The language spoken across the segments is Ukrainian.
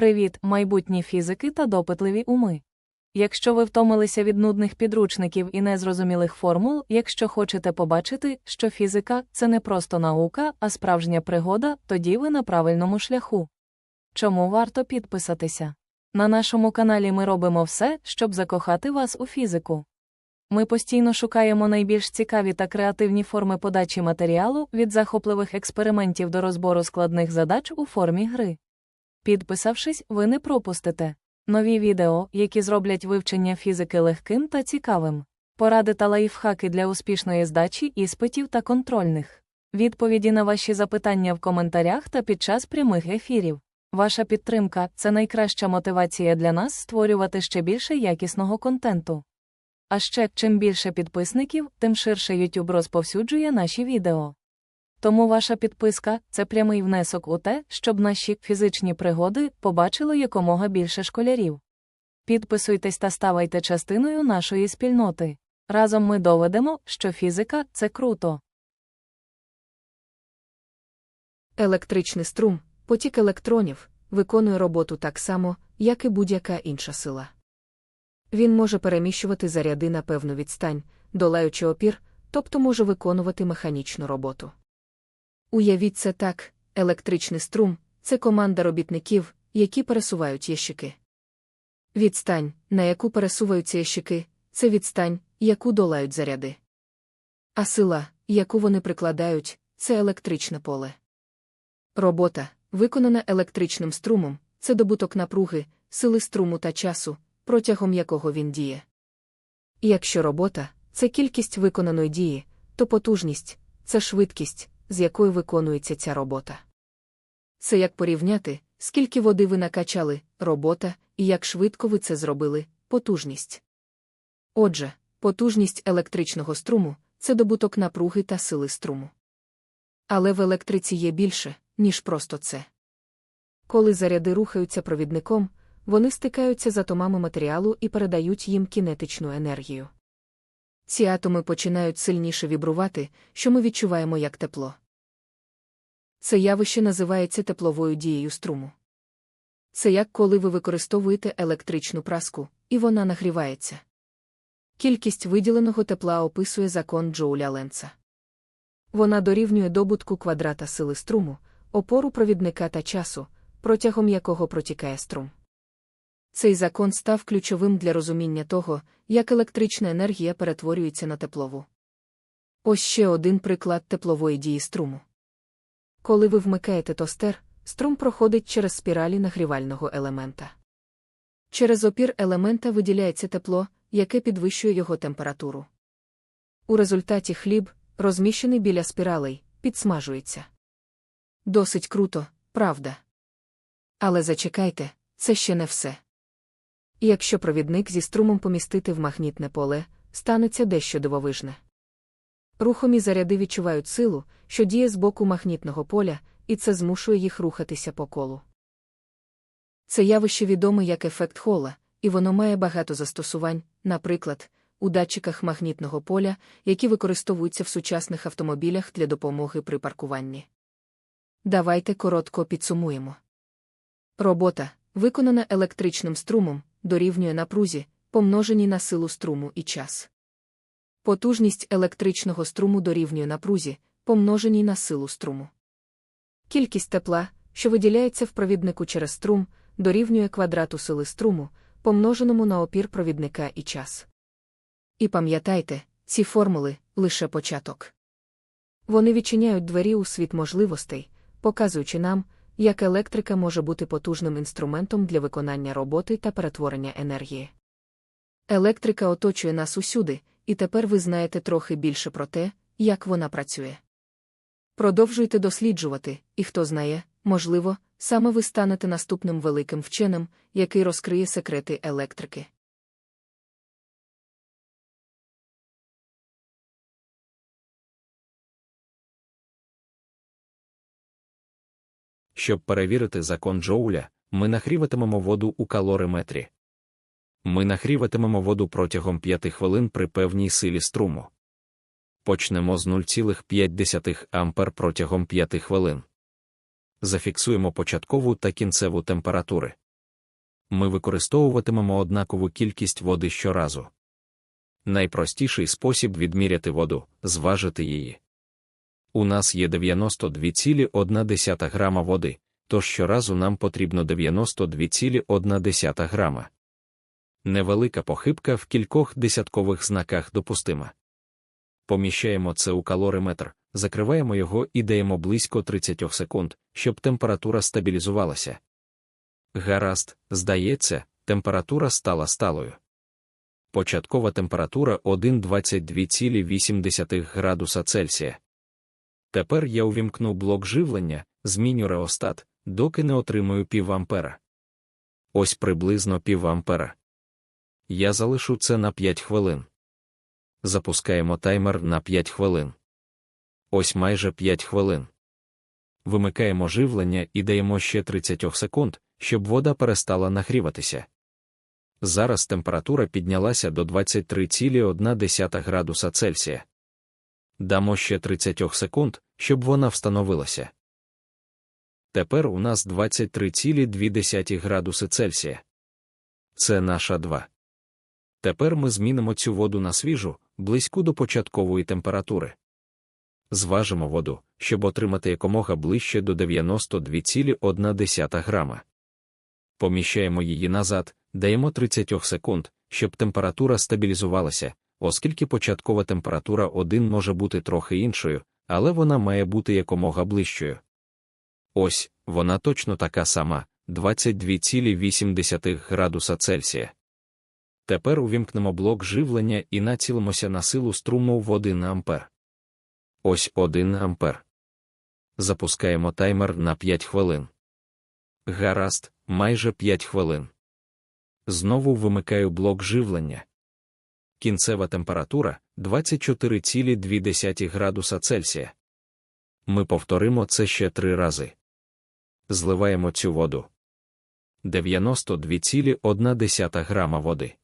Привіт, майбутні фізики та допитливі уми. Якщо ви втомилися від нудних підручників і незрозумілих формул, якщо хочете побачити, що фізика це не просто наука, а справжня пригода, тоді ви на правильному шляху. Чому варто підписатися? На нашому каналі ми робимо все, щоб закохати вас у фізику. Ми постійно шукаємо найбільш цікаві та креативні форми подачі матеріалу від захопливих експериментів до розбору складних задач у формі гри. Підписавшись, ви не пропустите нові відео, які зроблять вивчення фізики легким та цікавим, поради та лайфхаки для успішної здачі іспитів та контрольних, відповіді на ваші запитання в коментарях та під час прямих ефірів. Ваша підтримка це найкраща мотивація для нас створювати ще більше якісного контенту. А ще, чим більше підписників, тим ширше YouTube розповсюджує наші відео. Тому ваша підписка це прямий внесок у те, щоб наші фізичні пригоди побачило якомога більше школярів. Підписуйтесь та ставайте частиною нашої спільноти. Разом ми доведемо, що фізика це круто. Електричний струм, потік електронів, виконує роботу так само, як і будь-яка інша сила. Він може переміщувати заряди на певну відстань, долаючи опір, тобто може виконувати механічну роботу. Уявіть це так, електричний струм це команда робітників, які пересувають ящики. Відстань, на яку пересуваються ящики, це відстань, яку долають заряди. А сила, яку вони прикладають, це електричне поле. Робота, виконана електричним струмом, це добуток напруги, сили струму та часу, протягом якого він діє. Якщо робота це кількість виконаної дії, то потужність це швидкість, з якою виконується ця робота. Це як порівняти, скільки води ви накачали, робота, і як швидко ви це зробили, потужність. Отже, потужність електричного струму це добуток напруги та сили струму. Але в електриці є більше, ніж просто це. Коли заряди рухаються провідником, вони стикаються з атомами матеріалу і передають їм кінетичну енергію. Ці атоми починають сильніше вібрувати, що ми відчуваємо як тепло. Це явище називається тепловою дією струму. Це як коли ви використовуєте електричну праску, і вона нагрівається. Кількість виділеного тепла описує закон Джоуля Ленца. Вона дорівнює добутку квадрата сили струму, опору провідника та часу, протягом якого протікає струм. Цей закон став ключовим для розуміння того, як електрична енергія перетворюється на теплову. Ось ще один приклад теплової дії струму. Коли ви вмикаєте тостер, струм проходить через спіралі нагрівального елемента. Через опір елемента виділяється тепло, яке підвищує його температуру. У результаті хліб, розміщений біля спіралей, підсмажується. Досить круто, правда. Але зачекайте, це ще не все. І якщо провідник зі струмом помістити в магнітне поле, станеться дещо дивовижне. Рухомі заряди відчувають силу, що діє з боку магнітного поля, і це змушує їх рухатися по колу. Це явище відоме як ефект Холла, і воно має багато застосувань, наприклад, у датчиках магнітного поля, які використовуються в сучасних автомобілях для допомоги при паркуванні. Давайте коротко підсумуємо. Робота, виконана електричним струмом, дорівнює напрузі, помноженій на силу струму і час. Потужність електричного струму дорівнює напрузі, помноженій на силу струму. Кількість тепла, що виділяється в провіднику через струм, дорівнює квадрату сили струму, помноженому на опір провідника і час. І пам'ятайте, ці формули лише початок. Вони відчиняють двері у світ можливостей, показуючи нам, як електрика може бути потужним інструментом для виконання роботи та перетворення енергії. Електрика оточує нас усюди, і тепер ви знаєте трохи більше про те, як вона працює. Продовжуйте досліджувати, і хто знає, можливо, саме ви станете наступним великим вченим, який розкриє секрети електрики. Щоб перевірити закон Джоуля, ми нагріватимемо воду у калориметрі. Ми нагріватимемо воду протягом 5 хвилин при певній силі струму. Почнемо з 0,5 ампер протягом 5 хвилин. Зафіксуємо початкову та кінцеву температури. Ми використовуватимемо однакову кількість води щоразу. Найпростіший спосіб відміряти воду зважити її. У нас є 92,1 грама води, тож щоразу нам потрібно 92,1 грама. Невелика похибка в кількох десяткових знаках допустима. Поміщаємо це у калориметр, закриваємо його і даємо близько 30 секунд, щоб температура стабілізувалася. Гаразд, здається, температура стала сталою. Початкова температура 1,22,8 градуса Цельсія. Тепер я увімкну блок живлення, зміню реостат, доки не отримую пів ампера. Ось приблизно пів ампера. Я залишу це на 5 хвилин. Запускаємо таймер на 5 хвилин. Ось майже 5 хвилин. Вимикаємо живлення і даємо ще 30 секунд, щоб вода перестала нагріватися. Зараз температура піднялася до 23,1 градуса Цельсія. Дамо ще 30 секунд, щоб вона встановилася. Тепер у нас 23,2 градуси Цельсія. Це наша 2. Тепер ми змінимо цю воду на свіжу, близьку до початкової температури. Зважимо воду, щоб отримати якомога ближче до 92,1 грама. Поміщаємо її назад, даємо 30 секунд, щоб температура стабілізувалася, оскільки початкова температура 1 може бути трохи іншою, але вона має бути якомога ближчою. Ось, вона точно така сама 22,8 градуса Цельсія. Тепер увімкнемо блок живлення і націлимося на силу струму в 1 ампер. Ось 1 ампер. Запускаємо таймер на 5 хвилин. Гаразд, майже 5 хвилин. Знову вимикаю блок живлення. Кінцева температура 24,2 градуса Цельсія. Ми повторимо це ще три рази. Зливаємо цю воду. 92,1 грама води.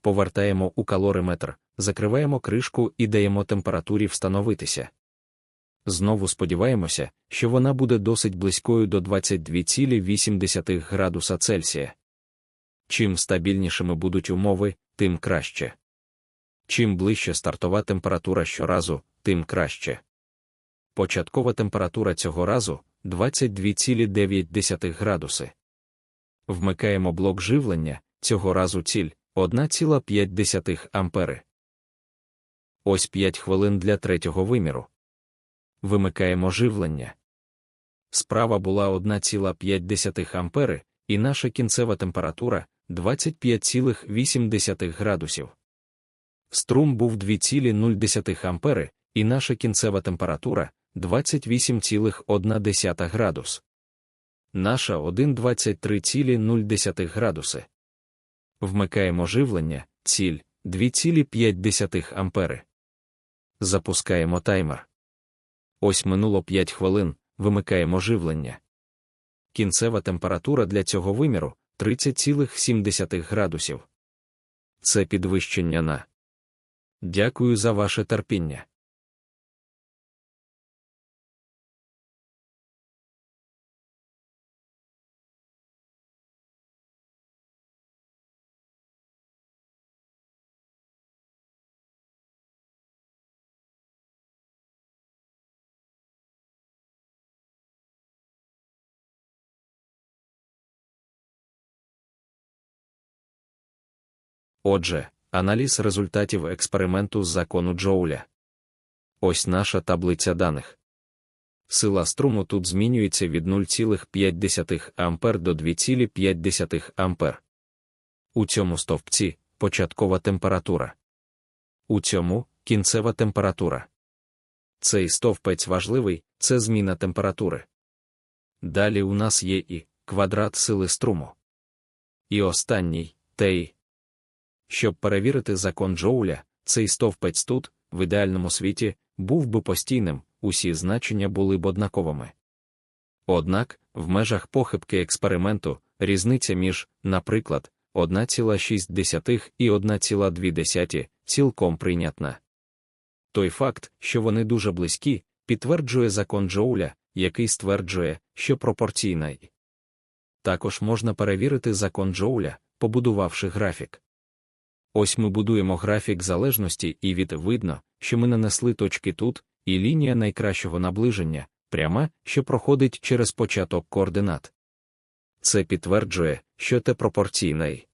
Повертаємо у калориметр, закриваємо кришку і даємо температурі встановитися. Знову сподіваємося, що вона буде досить близькою до 22,8 градуса Цельсія. Чим стабільнішими будуть умови, тим краще. Чим ближче стартова температура щоразу, тим краще. Початкова температура цього разу 22,9 градуси. Вмикаємо блок живлення, цього разу ціль 1,5 ампери. Ось 5 хвилин для третього виміру. Вимикаємо живлення. Справа була 1,5 ампери, і наша кінцева температура 25,8 градусів. Струм був 2,0 ампери, і наша кінцева температура 28,1 градус. Наша 1,23,0 градуси. Вмикаємо живлення, ціль 2,5 ампери. Запускаємо таймер. Ось минуло 5 хвилин, вимикаємо живлення. Кінцева температура для цього виміру 30,7 градусів. Це підвищення на. Дякую за ваше терпіння. Отже, аналіз результатів експерименту з закону Джоуля. Ось наша таблиця даних. Сила струму тут змінюється від 0,5 А до 2,5 А. У цьому стовпці початкова температура. У цьому кінцева температура. Цей стовпець важливий це зміна температури. Далі у нас є і квадрат сили струму. І останній тей. Щоб перевірити закон Джоуля, цей стовпець тут, в ідеальному світі, був би постійним, усі значення були б однаковими. Однак, в межах похибки експерименту, різниця між, наприклад, 1,6 і 1,2 цілком прийнятна. Той факт, що вони дуже близькі, підтверджує закон Джоуля, який стверджує, що пропорційна Також можна перевірити закон Джоуля, побудувавши графік. Ось ми будуємо графік залежності, і від видно, що ми нанесли точки тут, і лінія найкращого наближення, пряма, що проходить через початок координат. Це підтверджує, що те пропорційний.